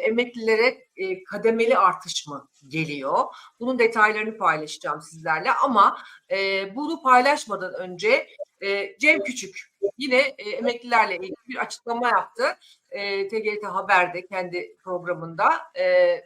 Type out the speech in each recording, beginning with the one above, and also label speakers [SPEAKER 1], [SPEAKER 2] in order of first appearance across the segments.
[SPEAKER 1] emeklilere e, kademeli artış mı geliyor? Bunun detaylarını paylaşacağım sizlerle ama e, bunu paylaşmadan önce e, Cem Küçük yine e, emeklilerle ilgili bir açıklama yaptı. E, TGRT Haber'de kendi programında. E,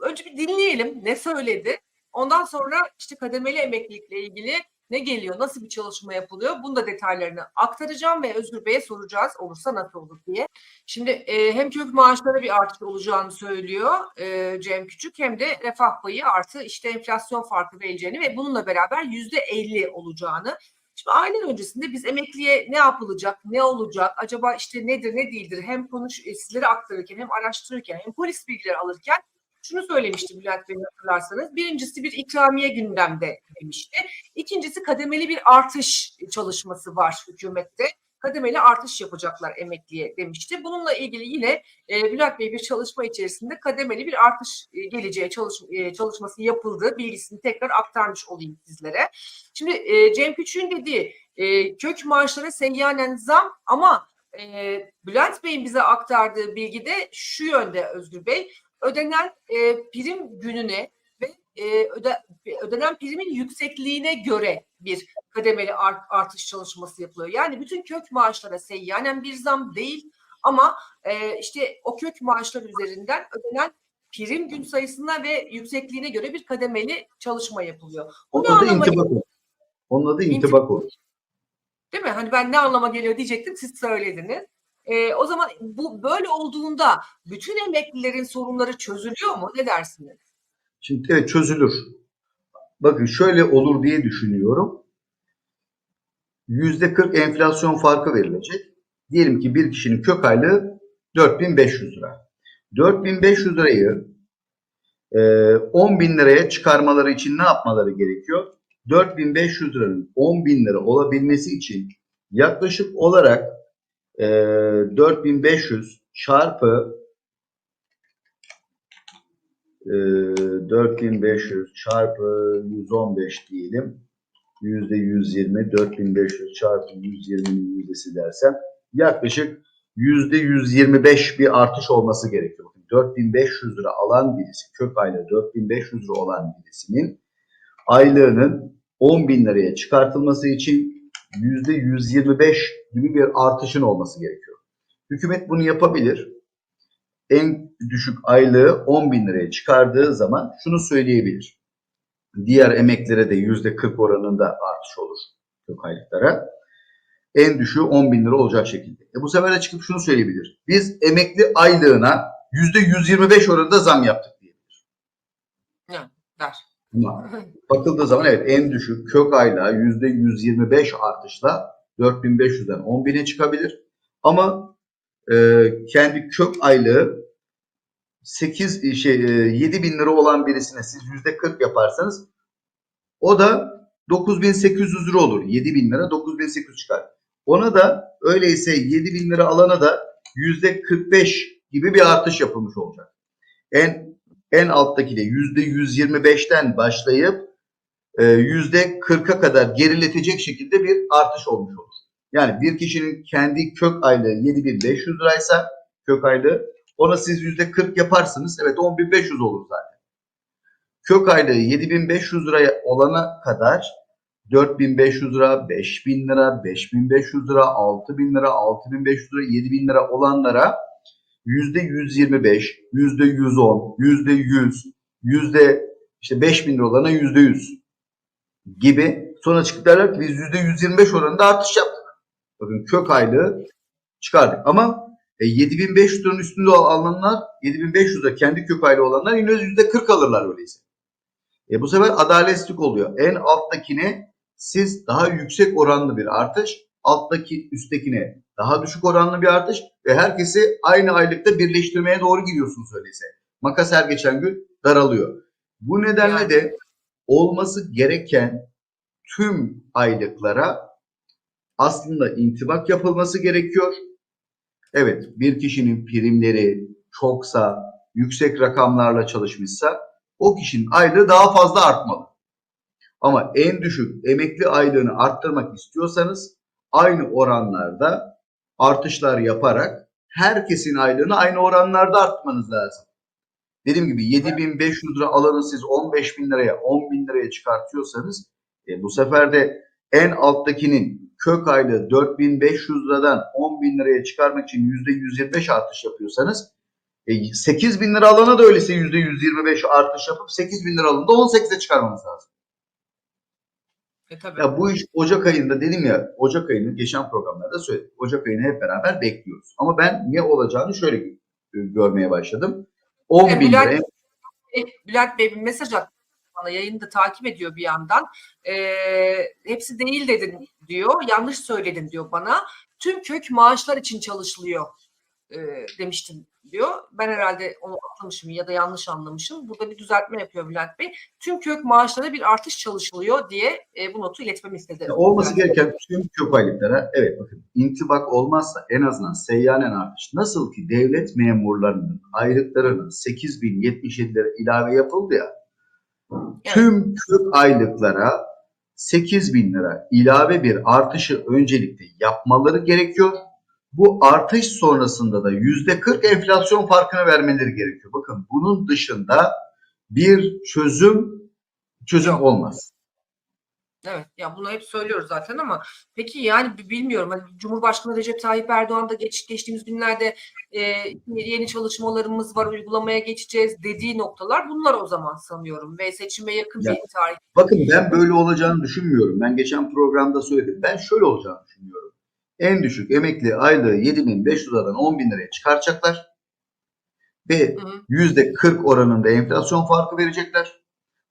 [SPEAKER 1] önce bir dinleyelim ne söyledi. Ondan sonra işte kademeli emeklilikle ilgili ne geliyor, nasıl bir çalışma yapılıyor? Bunu da detaylarını aktaracağım ve Özgür Bey'e soracağız olursa nasıl olur diye. Şimdi e, hem kök maaşlara bir artış olacağını söylüyor e, Cem Küçük hem de refah payı artı işte enflasyon farkı verileceğini ve bununla beraber yüzde elli olacağını. Şimdi aylar öncesinde biz emekliye ne yapılacak, ne olacak, acaba işte nedir, ne değildir hem konuş e, sizlere aktarırken hem araştırırken hem polis bilgileri alırken şunu söylemişti Bülent Bey hatırlarsanız. Birincisi bir ikramiye gündemde demişti. İkincisi kademeli bir artış çalışması var hükümette. Kademeli artış yapacaklar emekliye demişti. Bununla ilgili yine e, Bülent Bey bir çalışma içerisinde kademeli bir artış e, geleceği çalış, e, çalışması yapıldı. Bilgisini tekrar aktarmış olayım sizlere. Şimdi e, Cem Küçük'ün dediği e, kök maaşlara seyyanen zam ama e, Bülent Bey'in bize aktardığı bilgi de şu yönde Özgür Bey ödenen e, prim gününe ve e, öde, ödenen primin yüksekliğine göre bir kademeli art, artış çalışması yapılıyor. Yani bütün kök maaşlara seyyanen bir zam değil ama e, işte o kök maaşlar üzerinden ödenen prim gün sayısına ve yüksekliğine göre bir kademeli çalışma yapılıyor. Bu
[SPEAKER 2] Onun adı intibak olur. Onun adı intibak olur.
[SPEAKER 1] Değil mi? Hani ben ne anlama geliyor diyecektim siz söylediniz. Ee, o zaman bu böyle olduğunda bütün emeklilerin sorunları çözülüyor mu? Ne dersiniz?
[SPEAKER 2] Şimdi evet çözülür. Bakın şöyle olur diye düşünüyorum. Yüzde 40 enflasyon farkı verilecek. Diyelim ki bir kişinin kök aylığı 4500 lira. 4500 lirayı e, 10 bin liraya çıkarmaları için ne yapmaları gerekiyor? 4500 liranın 10 bin lira olabilmesi için yaklaşık olarak e, 4500 çarpı e, 4500 çarpı 115 diyelim. Yüzde 120, 4500 çarpı 120'nin yüzdesi dersem yaklaşık yüzde 125 bir artış olması gerekiyor. Bakın 4500 lira alan birisi, kök aylığı 4500 lira olan birisinin aylığının 10 bin liraya çıkartılması için 125 gibi bir artışın olması gerekiyor. Hükümet bunu yapabilir. En düşük aylığı 10 bin liraya çıkardığı zaman şunu söyleyebilir. Diğer emeklere de yüzde 40 oranında artış olur kök aylıklara. En düşüğü 10 bin lira olacak şekilde. E bu sefer de çıkıp şunu söyleyebilir. Biz emekli aylığına yüzde 125 oranında zam yaptık diyebilir.
[SPEAKER 1] Yani der.
[SPEAKER 2] Ama bakıldığı zaman evet en düşük kök yüzde 125 artışla 4500'den 10.000'e çıkabilir. Ama e, kendi kök aylığı 8 şey e, 7 bin lira olan birisine siz yüzde 40 yaparsanız o da 9800 lira olur. 7 bin lira 9800 çıkar. Ona da öyleyse 7 bin lira alana da yüzde 45 gibi bir artış yapılmış olacak. En en alttaki de yüzde 125'ten başlayıp e, yüzde 40'a kadar geriletecek şekilde bir artış olmuş olur. Yani bir kişinin kendi kök aylığı 7500 liraysa kök aylığı ona siz yüzde 40 yaparsınız. Evet 10500 olur zaten. Kök aylığı 7500 liraya olana kadar 4500 lira, 5000 lira, 5500 lira, 6000 lira, 6500 lira, 7000 lira olanlara yüzde 125, yüzde 110, yüzde 100, yüzde işte 5000 lira olana yüzde 100 gibi sonra çıkıp derler ki biz yüzde 125 oranında artış yaptık. Bakın kök aylığı çıkardık ama e, 7500 liranın üstünde alanlar 7500 lira kendi kök aylığı olanlar yine yüzde 40 alırlar öyleyse. E, bu sefer adaletsizlik oluyor. En alttakine siz daha yüksek oranlı bir artış, alttaki üsttekine daha düşük oranlı bir artış ve herkesi aynı aylıkta birleştirmeye doğru gidiyorsunuz öyleyse. Makas her geçen gün daralıyor. Bu nedenle de olması gereken tüm aylıklara aslında intibak yapılması gerekiyor. Evet bir kişinin primleri çoksa, yüksek rakamlarla çalışmışsa o kişinin aylığı daha fazla artmalı. Ama en düşük emekli aylığını arttırmak istiyorsanız aynı oranlarda artışlar yaparak herkesin aylığını aynı oranlarda arttırmanız lazım. Dediğim gibi 7500 lira alanı siz 15 bin liraya 10 bin liraya çıkartıyorsanız e, bu sefer de en alttakinin kök aylığı 4500 liradan 10 bin liraya çıkarmak için %125 artış yapıyorsanız e, 8 bin lira alana da öyleyse %125 artış yapıp 8 bin lira alanı da 18'e çıkarmanız lazım.
[SPEAKER 1] E, tabii.
[SPEAKER 2] Ya bu iş Ocak ayında dedim ya Ocak ayını geçen programlarda söyledim. Ocak ayını hep beraber bekliyoruz. Ama ben ne olacağını şöyle gö- görmeye başladım. 10
[SPEAKER 1] E,
[SPEAKER 2] bin
[SPEAKER 1] Bülent-
[SPEAKER 2] lira
[SPEAKER 1] E, Bülent Bey bir mesaj attı bana yayını da takip ediyor bir yandan. E, hepsi değil dedin diyor. Yanlış söyledin diyor bana. Tüm kök maaşlar için çalışılıyor e, demiştin diyor. Ben herhalde onu atlamışım ya da yanlış anlamışım. Burada bir düzeltme yapıyor Bülent Bey. Tüm kök maaşlara bir artış çalışılıyor diye e, bu notu iletmemi istedi.
[SPEAKER 2] Ya olması
[SPEAKER 1] Bülent
[SPEAKER 2] gereken tüm kök aylıklara evet bakın intibak olmazsa en azından seyyanen artış nasıl ki devlet memurlarının aylıklarının 8077 lira ilave yapıldı ya tüm kök aylıklara 8000 lira ilave bir artışı öncelikle yapmaları gerekiyor. Bu artış sonrasında da %40 enflasyon farkını vermeleri gerekiyor. Bakın bunun dışında bir çözüm çözüm olmaz.
[SPEAKER 1] Evet ya bunu hep söylüyoruz zaten ama peki yani bi- bilmiyorum hani Cumhurbaşkanı Recep Tayyip Erdoğan da geç, geçtiğimiz günlerde e, yeni çalışmalarımız var uygulamaya geçeceğiz dediği noktalar bunlar o zaman sanıyorum ve seçime yakın
[SPEAKER 2] Ya.
[SPEAKER 1] bir tarih.
[SPEAKER 2] Bakın ben böyle olacağını düşünmüyorum. Ben geçen programda söyledim. Ben şöyle olacağını düşünüyorum. En düşük emekli aylığı 7500 liradan 10 bin liraya çıkaracaklar. Ve
[SPEAKER 1] hı.
[SPEAKER 2] %40 oranında enflasyon farkı verecekler.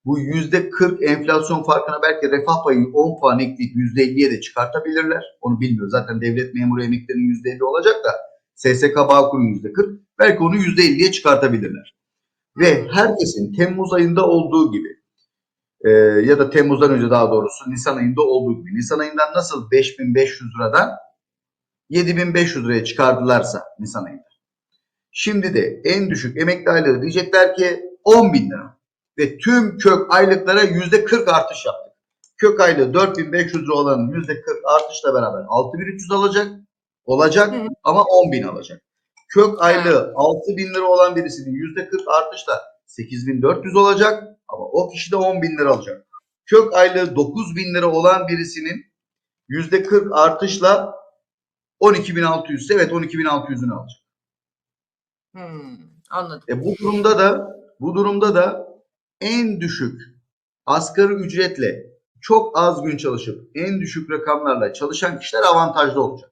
[SPEAKER 2] Bu %40 enflasyon farkına belki refah payını 10 puan ekleyip %50'ye de çıkartabilirler. Onu bilmiyoruz. Zaten devlet memuru emeklerinin %50 olacak da SSK Bağkur'un %40 belki onu %50'ye çıkartabilirler. Ve herkesin Temmuz ayında olduğu gibi e, ya da Temmuz'dan önce daha doğrusu Nisan ayında olduğu gibi Nisan ayından nasıl 5500 liradan 7500 liraya çıkardılarsa Nisan ayında. Şimdi de en düşük emekli aylığı diyecekler ki 10 bin lira. Ve tüm kök aylıklara yüzde 40 artış yaptık. Kök aylığı 4500 lira olanın yüzde 40 artışla beraber 6300 alacak. Olacak
[SPEAKER 1] Hı
[SPEAKER 2] ama 10 bin alacak. Kök aylığı 6 bin lira olan birisinin yüzde 40 artışla 8400 olacak ama o kişi de 10 bin lira alacak. Kök aylığı 9 bin lira olan birisinin yüzde 40 artışla 12.600 ise evet 12.600'ünü alacak.
[SPEAKER 1] Hmm, anladım.
[SPEAKER 2] E bu durumda da bu durumda da en düşük asgari ücretle çok az gün çalışıp en düşük rakamlarla çalışan kişiler avantajlı olacak.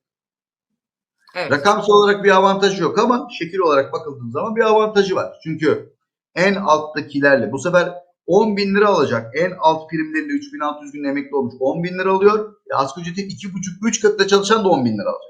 [SPEAKER 1] Evet.
[SPEAKER 2] Rakamsal olarak bir avantajı yok ama şekil olarak bakıldığında zaman bir avantajı var. Çünkü en alttakilerle bu sefer 10 bin lira alacak. En alt primleriyle 3600 gün emekli olmuş 10 bin lira alıyor. E asgari ücretin 2,5-3 katında çalışan da 10 bin lira alacak.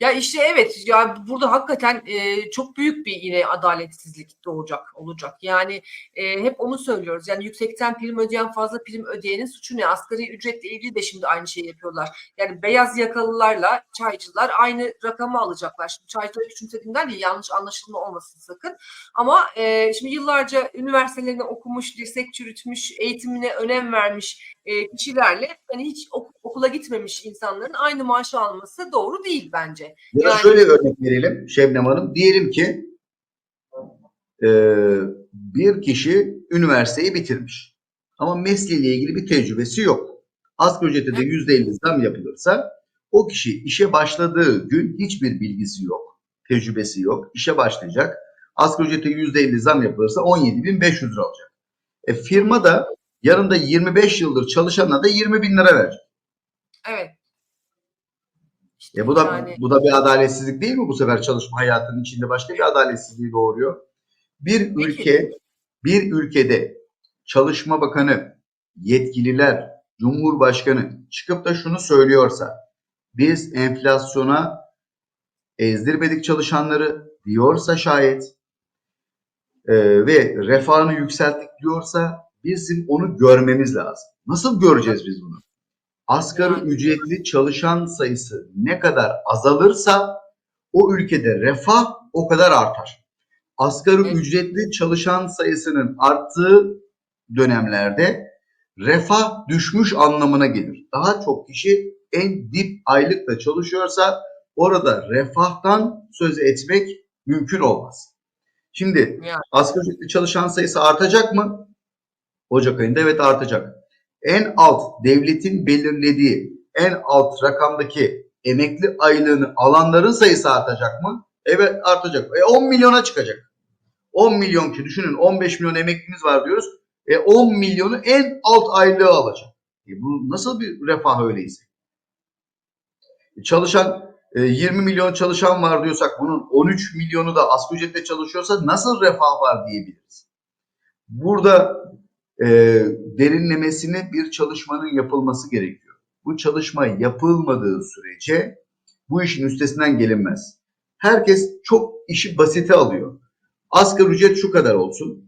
[SPEAKER 1] Ya işte evet ya burada hakikaten e, çok büyük bir yine adaletsizlik doğacak olacak. Yani e, hep onu söylüyoruz. Yani yüksekten prim ödeyen fazla prim ödeyenin suçu ne? Asgari ücretle ilgili de şimdi aynı şeyi yapıyorlar. Yani beyaz yakalılarla çaycılar aynı rakamı alacaklar. Şimdi çaycıları küçümsediğimden değil yanlış anlaşılma olmasın sakın. Ama e, şimdi yıllarca üniversitelerini okumuş, dirsek çürütmüş, eğitimine önem vermiş e, kişilerle hani hiç ok- okula gitmemiş insanların aynı maaşı alması doğru değil bence.
[SPEAKER 2] Ya da
[SPEAKER 1] Yani-
[SPEAKER 2] şöyle örnek verelim Şebnem Hanım. Diyelim ki e, bir kişi üniversiteyi bitirmiş. Ama mesleğiyle ilgili bir tecrübesi yok. Asgari ücrete de %50 zam yapılırsa o kişi işe başladığı gün hiçbir bilgisi yok. Tecrübesi yok. İşe başlayacak. Asgari ücrete %50 zam yapılırsa 17.500 lira alacak. E, firma da yanında 25 yıldır çalışanına da 20 bin lira verecek.
[SPEAKER 1] Evet. İşte
[SPEAKER 2] E bu da
[SPEAKER 1] yani,
[SPEAKER 2] bu da bir adaletsizlik değil mi bu sefer çalışma hayatının içinde başka bir adaletsizliği doğuruyor. Bir
[SPEAKER 1] Peki.
[SPEAKER 2] ülke bir ülkede Çalışma Bakanı, yetkililer, Cumhurbaşkanı çıkıp da şunu söylüyorsa biz enflasyona ezdirmedik çalışanları diyorsa şayet e, ve refahını yükselttik diyorsa bizim onu görmemiz lazım. Nasıl göreceğiz biz bunu? Asgari ücretli çalışan sayısı ne kadar azalırsa o ülkede refah o kadar artar. Asgari
[SPEAKER 1] Evet.
[SPEAKER 2] ücretli çalışan sayısının arttığı dönemlerde refah düşmüş anlamına gelir. Daha çok kişi en dip aylıkla çalışıyorsa orada refahtan söz etmek mümkün olmaz. Şimdi
[SPEAKER 1] Yani.
[SPEAKER 2] asgari ücretli çalışan sayısı artacak mı? Ocak ayında evet artacak. En alt devletin belirlediği en alt rakamdaki emekli aylığını alanların sayısı artacak mı? Evet artacak. E 10 milyona çıkacak. 10 milyon ki düşünün 15 milyon emeklimiz var diyoruz. E 10 milyonu en alt aylığı alacak. E bu nasıl bir refah öyleyse? E Çalışan e, 20 milyon çalışan var diyorsak bunun 13 milyonu da asgari ücretle çalışıyorsa nasıl refah var diyebiliriz. Burada e, derinlemesine bir çalışmanın yapılması gerekiyor. Bu çalışma yapılmadığı sürece bu işin üstesinden gelinmez. Herkes çok işi basite alıyor. Asgari ücret şu kadar olsun.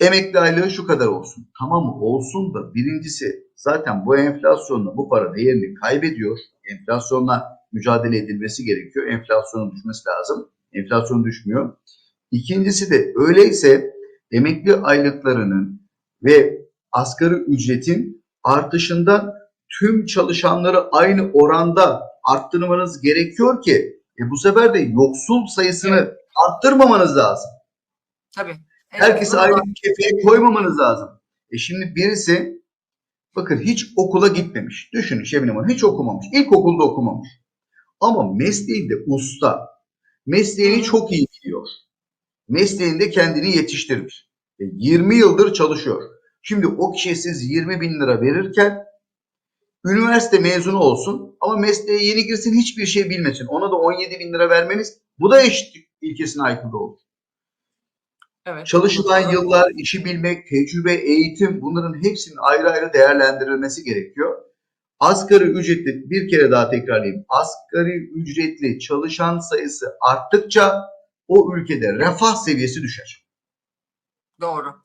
[SPEAKER 2] Emekli aylığı şu kadar olsun. Tamam? Olsun da birincisi zaten bu enflasyonla bu para değerini kaybediyor. Enflasyonla mücadele edilmesi gerekiyor. Enflasyonun düşmesi lazım. Enflasyon düşmüyor. İkincisi de öyleyse emekli aylıklarının ve asgari ücretin artışından tüm çalışanları aynı oranda arttırmanız gerekiyor ki e bu sefer de yoksul sayısını arttırmamanız lazım.
[SPEAKER 1] Tabii. En
[SPEAKER 2] Herkesi aynı kefeye koymamanız lazım. E şimdi birisi bakın hiç okula gitmemiş. Düşünün Şebnem Hanım hiç okumamış. İlkokulda okumamış. Ama mesleğinde usta. Mesleğini çok iyi biliyor. Mesleğinde kendini yetiştirmiş. E 20 yıldır çalışıyor. Şimdi o kişiye siz 20 bin lira verirken üniversite mezunu olsun ama mesleğe yeni girsin hiçbir şey bilmesin. Ona da 17 bin lira vermeniz bu da eşitlik ilkesine aykırı olur.
[SPEAKER 1] Evet.
[SPEAKER 2] Çalışılan yıllar, işi bilmek, tecrübe, eğitim bunların hepsinin ayrı ayrı değerlendirilmesi gerekiyor. Asgari ücretli bir kere daha tekrarlayayım. Asgari ücretli çalışan sayısı arttıkça o ülkede refah seviyesi düşer.
[SPEAKER 1] Doğru.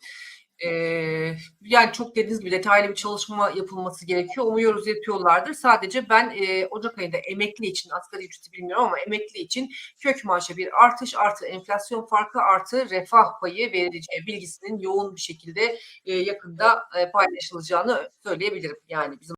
[SPEAKER 1] Ee, yani çok dediğiniz gibi detaylı bir çalışma yapılması gerekiyor. Umuyoruz yapıyorlardır. Sadece ben e, Ocak ayında emekli için, asgari ücreti bilmiyorum ama emekli için kök maaşa bir artış artı enflasyon farkı artı refah payı verileceği bilgisinin yoğun bir şekilde e, yakında e, paylaşılacağını söyleyebilirim. Yani bizim